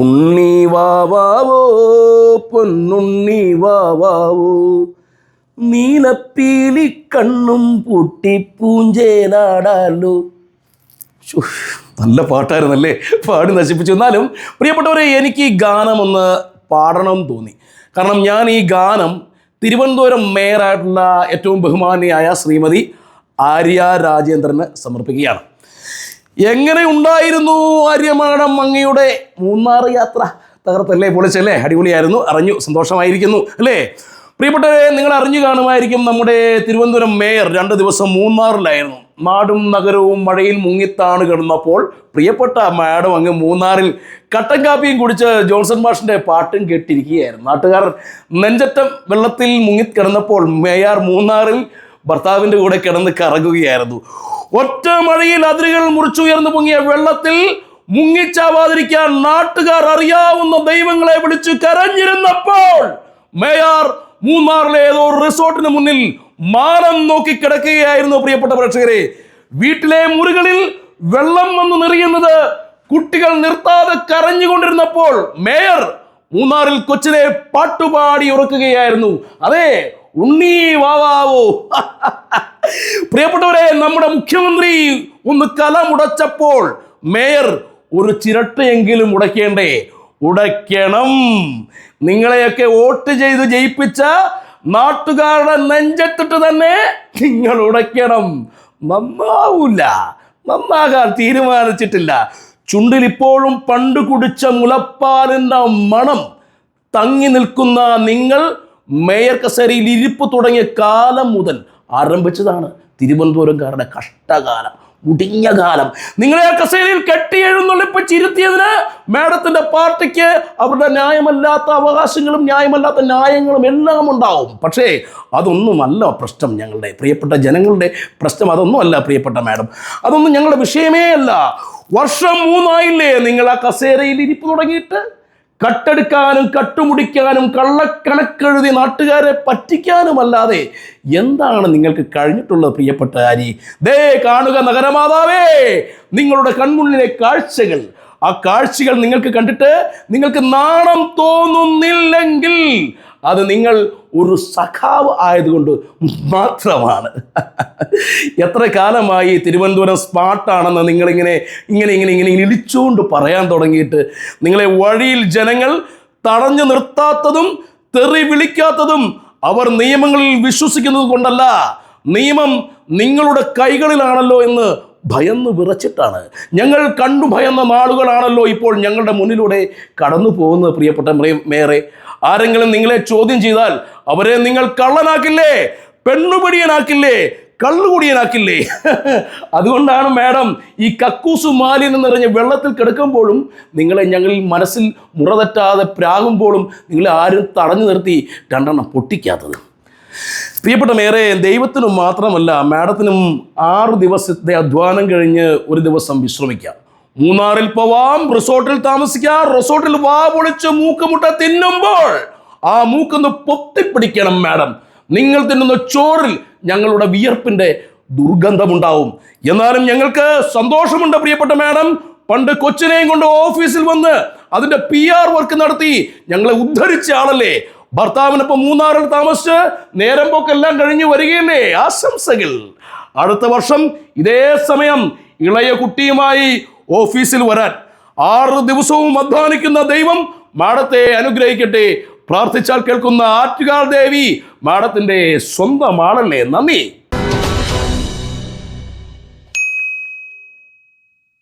ഉണ്ണി വാവാവോ പൊന്നുണ്ണി വാവാവോ നീലപ്പീലി കണ്ണും പൊട്ടി നല്ല നല്ല പാട്ടായിരുന്നല്ലേ? പാടി നശിപ്പിച്ചു. എന്നാലും പ്രിയപ്പെട്ടവരെ എനിക്ക് ഈ ഗാനം ഒന്ന് പാടണം തോന്നി. കാരണം ഞാൻ ഈ ഗാനം തിരുവനന്തപുരം മേയറായിട്ടുള്ള ഏറ്റവും ബഹുമാനിയായ ശ്രീമതി ആര്യ രാജേന്ദ്രന് സമർപ്പിക്കുകയാണ്. എങ്ങനെ ഉണ്ടായിരുന്നു ആര്യമാടം മങ്ങയുടെ മൂന്നാർ യാത്ര? തകർത്തല്ലേ പൊളിച്ചല്ലേ? അടിപൊളിയായിരുന്നു അറിഞ്ഞു സന്തോഷമായിരിക്കുന്നു അല്ലേ? പ്രിയപ്പെട്ടവരെ നിങ്ങൾ അറിഞ്ഞു കാണുമായിരിക്കും നമ്മുടെ തിരുവനന്തപുരം മേയർ രണ്ട് ദിവസം മൂന്നാറിലായിരുന്നു. നാടും നഗരവും മഴയിൽ മുങ്ങിത്താണ് കിടന്നപ്പോൾ പ്രിയപ്പെട്ട മാഡം അങ്ങ് മൂന്നാറിൽ കട്ടൻ കാപ്പിയും കുടിച്ച് ജോൺസൺ മാഷിന്റെ പാട്ടും കേട്ടിരിക്കുകയായിരുന്നു. നാട്ടുകാർ നെഞ്ചറ്റം വെള്ളത്തിൽ മുങ്ങിക്കിടന്നപ്പോൾ മേയർ മൂന്നാറിൽ ഭർത്താവിന്റെ കൂടെ കിടന്ന് കറങ്ങുകയായിരുന്നു. ഒറ്റ മഴയിൽ അതിരുകൾ മുറിച്ചുയർന്നു പൊങ്ങിയ വെള്ളത്തിൽ മുങ്ങിച്ചാവാതിരിക്കാൻ നാട്ടുകാർ അറിയാവുന്ന ദൈവങ്ങളെ വിളിച്ചു കരഞ്ഞിരുന്നപ്പോൾ മേയർ മൂന്നാറിലെ ഏതോ റിസോർട്ടിന് മുന്നിൽ മാനം നോക്കി കിടക്കുകയായിരുന്നു. പ്രിയപ്പെട്ട പ്രേക്ഷകരെ വീട്ടിലെ മുറികളിൽ വെള്ളം വന്ന് നിറയുന്നത് കുട്ടികൾ നിർത്താതെ കരഞ്ഞുകൊണ്ടിരുന്നപ്പോൾ മേയർ മൂന്നാറിൽ കൊച്ചിനെ പാട്ടുപാടി ഉറക്കുകയായിരുന്നു. അതെ ഉണ്ണി വാവാവോ പ്രിയപ്പെട്ടവരെ നമ്മുടെ മുഖ്യമന്ത്രി ഒന്ന് കലമുടച്ചപ്പോൾ മേയർ ഒരു ചിരട്ടയെങ്കിലും ഉടയ്ക്കേണ്ടേ ഉടയ്ക്കണം. നിങ്ങളെയൊക്കെ വോട്ട് ചെയ്ത് ജയിപ്പിച്ച നാട്ടുകാരുടെ നെഞ്ചത്തിട്ട് തന്നെ നിങ്ങൾ ഉടയ്ക്കണം. നന്നാവൂല. നന്നാകാൻ തീരുമാനിച്ചിട്ടില്ല. ചുണ്ടിൽ ഇപ്പോഴും പണ്ട് കുടിച്ച മുലപ്പാലിന്റെ മണം തങ്ങി നിൽക്കുന്ന നിങ്ങൾ മേയർ കസേരയിൽ ഇരിപ്പ് തുടങ്ങിയ കാലം മുതൽ ആരംഭിച്ചതാണ് തിരുവനന്തപുരംകാരുടെ കഷ്ടകാലം മുടിഞ്ഞ കാലം. നിങ്ങളെ ആ കസേരയിൽ കെട്ടി എഴുന്നള്ളിപ്പിച്ചിരുത്തിയതിന് മേഡത്തിന്റെ പാർട്ടിക്ക് അവരുടെ ന്യായമല്ലാത്ത അവകാശങ്ങളും ന്യായമല്ലാത്ത ന്യായങ്ങളും എല്ലാം ഉണ്ടാവും. പക്ഷേ അതൊന്നുമല്ല പ്രശ്നം ഞങ്ങളുടെ പ്രിയപ്പെട്ട ജനങ്ങളുടെ പ്രശ്നം. അതൊന്നുമല്ല പ്രിയപ്പെട്ട മാഡം. അതൊന്നും ഞങ്ങളുടെ വിഷയമേ അല്ല. വർഷം മൂന്നായില്ലേ നിങ്ങൾ ആ കസേരയിൽ ഇരിപ്പ് തുടങ്ങിയിട്ട്? കട്ടെടുക്കാനും കട്ടുമുടിക്കാനും കള്ളക്കണക്കെഴുതി നാട്ടുകാരെ പറ്റിക്കാനുമല്ലാതെ എന്താണ് നിങ്ങൾക്ക് കഴിഞ്ഞിട്ടുള്ളത് പ്രിയപ്പെട്ട ആരി? ദേ കാണുക നഗരമാതാവേ നിങ്ങളുടെ കൺമുന്നിലെ കാഴ്ചകൾ. ആ കാഴ്ചകൾ നിങ്ങൾക്ക് കണ്ടിട്ട് നിങ്ങൾക്ക് നാണം തോന്നുന്നില്ലെങ്കിൽ അത് നിങ്ങൾ ഒരു സഖാവ് ആയതുകൊണ്ട് മാത്രമാണ്. എത്ര കാലമായി തിരുവനന്തപുരം സ്മാർട്ടാണെന്ന് നിങ്ങളിങ്ങനെ ഇങ്ങനെ ഇങ്ങനെ ഇങ്ങനെ ഇടിച്ചുകൊണ്ട് പറയാൻ തുടങ്ങിയിട്ട് നിങ്ങളെ വഴിയിൽ ജനങ്ങൾ തടഞ്ഞു നിർത്താത്തതും തെറി വിളിക്കാത്തതും അവർ നിയമങ്ങളിൽ വിശ്വസിക്കുന്നത് കൊണ്ടല്ല. നിയമം നിങ്ങളുടെ കൈകളിലാണല്ലോ എന്ന് ഭയന്ന് വിറച്ചിട്ടാണ്. ഞങ്ങൾ കണ്ടു ഭയന്ന നാളുകളാണല്ലോ ഇപ്പോൾ ഞങ്ങളുടെ മുന്നിലൂടെ കടന്നു പോകുന്നത് പ്രിയപ്പെട്ട മേറെ ആരെങ്കിലും നിങ്ങളെ ചോദ്യം ചെയ്താൽ അവരെ നിങ്ങൾ കള്ളനാക്കില്ലേ? പെണ്ണുപിടിയനാക്കില്ലേ? കള്ളുകുടിയനാക്കില്ലേ? അതുകൊണ്ടാണ് മാഡം ഈ കക്കൂസ് മാലിന്യം നിറഞ്ഞ വെള്ളത്തിൽ കിടക്കുമ്പോഴും നിങ്ങളെ ഞങ്ങളിൽ മനസ്സിൽ മുറതെറ്റാതെ പ്രാകുമ്പോഴും നിങ്ങളെ ആരും തടഞ്ഞു നിർത്തി രണ്ടെണ്ണം പൊട്ടിക്കാത്തത്. പ്രിയപ്പെട്ട മേറെ ദൈവത്തിനും മാത്രമല്ല മാഡത്തിനും ആറ് ദിവസത്തെ അധ്വാനം കഴിഞ്ഞ് ഒരു ദിവസം വിശ്രമിക്കാം. മൂന്നാറിൽ പോവാം റിസോർട്ടിൽ താമസിക്കാം റിസോർട്ടിൽ വാ പൊളിച്ച് മൂക്കുമുട്ട തിന്നുമ്പോൾ ആ മൂക്കൊന്ന് പൊത്തിപ്പിടിക്കണം മാഡം. നിങ്ങൾ തിന്നുന്ന ചോറിൽ ഞങ്ങളുടെ വിയർപ്പിന്റെ ദുർഗന്ധമുണ്ടാവും. എന്നാലും ഞങ്ങൾക്ക് സന്തോഷമുണ്ട് പ്രിയപ്പെട്ട മാഡം. പണ്ട് കൊച്ചിനെയും കൊണ്ട് ഓഫീസിൽ വന്ന് അതിന്റെ പി ആർ വർക്ക് നടത്തി ഞങ്ങളെ ഉദ്ധരിച്ച ആളല്ലേ. ഭർത്താവിനൊപ്പം മൂന്നാറിൽ താമസിച്ച് നേരം പോക്കെല്ലാം കഴിഞ്ഞു വരികയല്ലേ ആശംസകൾ. അടുത്ത വർഷം ഇതേ സമയം ഇളയ കുട്ടിയുമായി ഓഫീസിൽ വരാൻ ആറ് ദിവസവും അധ്വാനിക്കുന്ന ദൈവം മാഡത്തെ അനുഗ്രഹിക്കട്ടെ. പ്രാർത്ഥിച്ചാൽ കേൾക്കുന്ന ആറ്റുകാൽ ദേവി മാഡത്തിന്റെ സ്വന്തമാണല്ലേ നന്ദി.